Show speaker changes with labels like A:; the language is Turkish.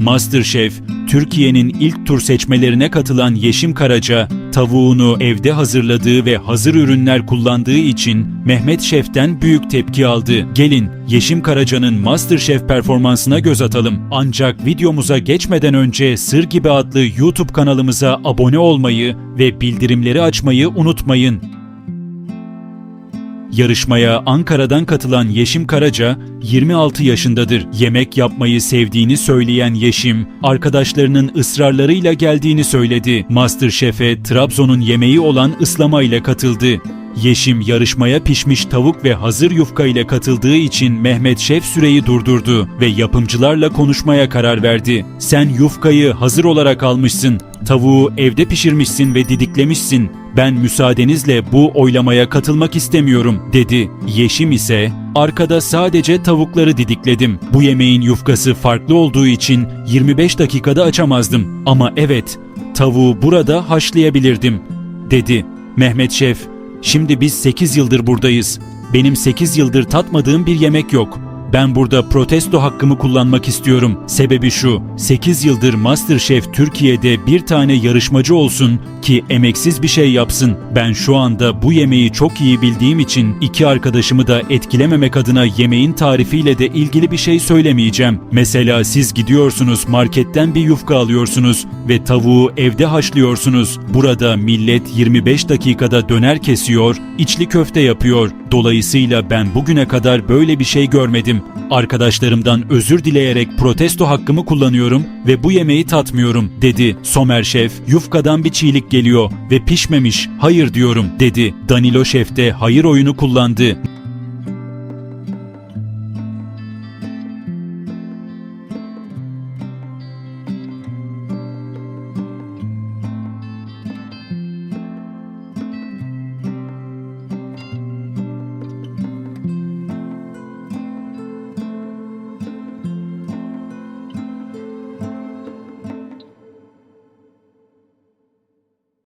A: Masterchef, Türkiye'nin ilk tur seçmelerine katılan Yeşim Karaca, tavuğunu evde hazırladığı ve hazır ürünler kullandığı için Mehmet Şef'ten büyük tepki aldı. Gelin Yeşim Karaca'nın Masterchef performansına göz atalım. Ancak videomuza geçmeden önce Sır Gibi adlı YouTube kanalımıza abone olmayı ve bildirimleri açmayı unutmayın. Yarışmaya Ankara'dan katılan Yeşim Karaca 26 yaşındadır. Yemek yapmayı sevdiğini söyleyen Yeşim, arkadaşlarının ısrarlarıyla geldiğini söyledi. Masterchef'e Trabzon'un yemeği olan ıslama ile katıldı. Yeşim yarışmaya pişmiş tavuk ve hazır yufka ile katıldığı için Mehmet Şef süreyi durdurdu ve yapımcılarla konuşmaya karar verdi. Sen yufkayı hazır olarak almışsın, tavuğu evde pişirmişsin ve didiklemişsin. Ben müsaadenizle bu oylamaya katılmak istemiyorum dedi. Yeşim ise arkada sadece tavukları didikledim. Bu yemeğin yufkası farklı olduğu için 25 dakikada açamazdım. Ama evet tavuğu burada haşlayabilirdim dedi. Mehmet Şef Şimdi biz 8 yıldır buradayız. Benim 8 yıldır tatmadığım bir yemek yok. Ben burada protesto hakkımı kullanmak istiyorum. Sebebi şu, 8 yıldır Masterchef Türkiye'de bir tane yarışmacı olsun ki emeksiz bir şey yapsın. Ben şu anda bu yemeği çok iyi bildiğim için iki arkadaşımı da etkilememek adına yemeğin tarifiyle de ilgili bir şey söylemeyeceğim. Mesela siz gidiyorsunuz marketten bir yufka alıyorsunuz ve tavuğu evde haşlıyorsunuz. Burada millet 25 dakikada döner kesiyor, içli köfte yapıyor. Dolayısıyla ben bugüne kadar böyle bir şey görmedim. Arkadaşlarımdan özür dileyerek protesto hakkımı kullanıyorum ve bu yemeği tatmıyorum dedi. Somer Şef, yufkadan bir çiğlik geliyor ve pişmemiş, hayır diyorum dedi. Danilo Şef de hayır oyunu kullandı.